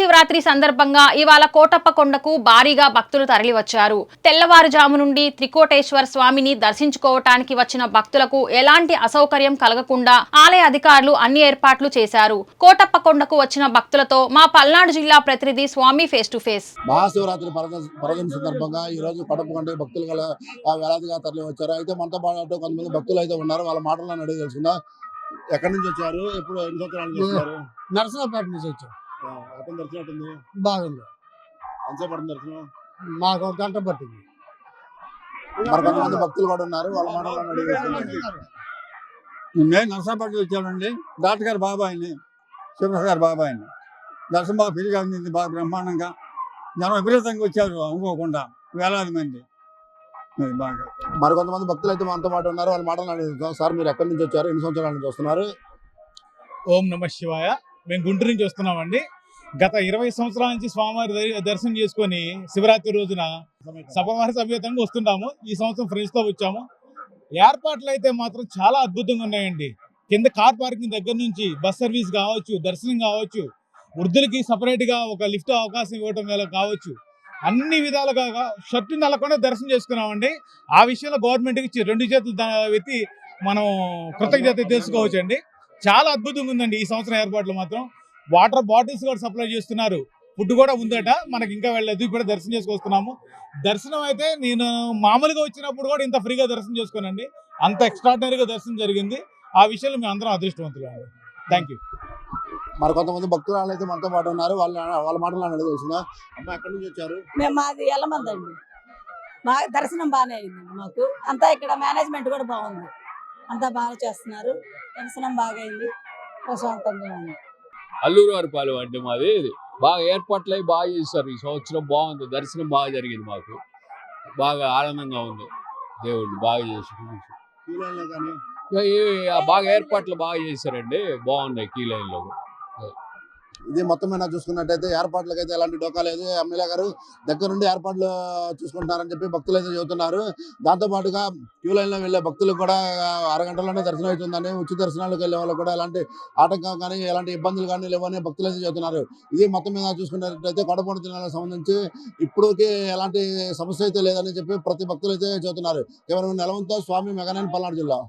మహాశివరాత్రి సందర్భంగా ఇవాళ కోటప్ప కొండకు భారీగా భక్తులు తరలివచ్చారు. తెల్లవారుజాము నుండి త్రికోటేశ్వర స్వామిని దర్శించుకోవటానికి వచ్చిన భక్తులకు ఎలాంటి అసౌకర్యం కలగకుండా ఆలయ అధికారులు అన్ని ఏర్పాట్లు చేశారు. కోటప్ప కొండకు వచ్చిన భక్తులతో మా పల్నాడు జిల్లా ప్రతినిధి Swamy face to face. Mahashivratri పర్వ పర్వదిన సందర్భంగా ఈ రోజు కడపకండి భక్తులు వేలాదిగా తరలి వచ్చారు అయితే మనతో పాటు కొంతమంది భక్తులు అయితే ఉన్నారు. వాళ్ళ మాటలను అడిగి తెలుసుకుందాం. ఎక్కడి నుంచి వచ్చారు? ఎప్పుడు ఎన్ని సంవత్సరాల నుంచి వచ్చారు? నరసరావుపేట నుంచి వచ్చాం. దర్శనం బాగుంది. ఎంతసేపు పడుతుంది దర్శనం? మాకు ఒక గంట పట్టింది. మరి కొంతమంది భక్తులు కూడా ఉన్నారు వాళ్ళ తెలుసుకుందాం నేను నర్సాపేట వచ్చానండి డాక్టర్ గారు బాబాయిని శివప్రసాద్ గారు బాబాయిని. దర్శనం బాగా ఫ్రీగా ఉంది బాగా బ్రహ్మాండంగా జనం విపరీతంగా వచ్చారు అనుకోకుండా వేలాది మంది. బాగా. మరి కొంతమంది భక్తులు అయితే మనతో పాటు ఉన్నారు వాళ్ళ మాటలను అడిగి తెలుసుకుందాం. సార్ మీరు ఎక్కడి నుంచి వచ్చారు? ఎన్ని సంవత్సరాల నుంచి వస్తున్నారు? ఓం నమ శివాయ. మేము గుంటూరు నుంచి వస్తున్నామండి. గత ఇరవై సంవత్సరాల నుంచి స్వామివారి దర్శనం చేసుకొని శివరాత్రి రోజున సపరివార సమేతంగా వస్తుంటాము. ఈ సంవత్సరం ఫ్రెండ్స్తో వచ్చాము. ఏర్పాట్లు అయితే మాత్రం చాలా అద్భుతంగా ఉన్నాయండి. కింద కార్ పార్కింగ్ దగ్గర నుంచి బస్ సర్వీస్ కావచ్చు దర్శనం కావచ్చు వృద్ధులకి సపరేట్గా ఒక లిఫ్ట్ అవకాశం ఇవ్వడం వల్ల కావచ్చు అన్ని విధాలుగా షర్టు నెలకుండా దర్శనం చేసుకున్నామండి. ఆ విషయంలో గవర్నమెంట్కి రెండు చేతులు ఎత్తి మనం కృతజ్ఞత తెలుసుకోవచ్చు అండి చాలా అద్భుతంగా ఉందండి ఈ సంవత్సరం ఏర్పాట్లు మాత్రం. వాటర్ బాటిల్స్ కూడా సప్లై చేస్తున్నారు. ఫుడ్ కూడా ఉందట. మనకి ఇంకా వెళ్ళలేదు. ఇప్పుడు దర్శనం చేసుకొస్తున్నాము. దర్శనం అయితే నేను మామూలుగా వచ్చినప్పుడు కూడా ఇంత ఫ్రీగా దర్శనం చేసుకోనండి. అంత ఎక్స్ట్రాడినరీగా దర్శనం జరిగింది. ఆ విషయంలో మేము అందరం అదృష్టవంతులు అండి. థ్యాంక్ యూ మరి కొంతమంది భక్తులు అయితే మనతో పాటు ఉన్నారు. వాళ్ళ వాళ్ళ అడిగి తెలుసుకుందాం అమ్మ ఎక్కడి నుంచి వచ్చారు? మేము మాది ఎల్లమందండి మా దర్శనం బాగానే అయిందండి మాకు. అంతా ఇక్కడ మేనేజ్మెంట్ కూడా బాగుంది. అంతా బాగా చేస్తున్నారు. దర్శనం బాగా అయింది ప్రశాంతంగా ఉంది. అల్లూరు వారిపాలెం అంటే మాది బాగా ఏర్పాట్లు అయి బాగా చేశారు. ఈ సంవత్సరం బాగుంది. దర్శనం బాగా జరిగింది మాకు. బాగా ఆనందంగా ఉంది. దేవుడిని బాగా చేసి బాగా ఏర్పాట్లు బాగా చేశారండి. బాగున్నాయి కీ లైన్లో ఇది మొత్తం మీద చూసుకున్నట్టయితే ఏర్పాట్లకు అయితే ఎలాంటి డోకా లేదు. ఎమ్మెల్యే గారు దగ్గర నుండి ఏర్పాట్లు చూసుకుంటున్నారని చెప్పి భక్తులు అయితే చెబుతున్నారు. దాంతో పాటుగా క్యూ లైన్లో వెళ్ళే భక్తులకు కూడా అరగంటలోనే దర్శనం అవుతుందని ఉచిత దర్శనాలకు వెళ్ళే వాళ్ళు కూడా ఎలాంటి ఆటంకం కానీ ఎలాంటి ఇబ్బందులు కానీ లేవని భక్తులు అయితే చెబుతున్నారు. ఇది మొత్తం మీద చూసుకున్నట్టయితే కొడపూడి తినడానికి సంబంధించి ఇప్పటికి ఎలాంటి సమస్య అయితే లేదని చెప్పి ప్రతి భక్తులు అయితే చెబుతున్నారు. కేవలం నెలవంతో స్వామి మెగానేని పల్నాడు జిల్లా.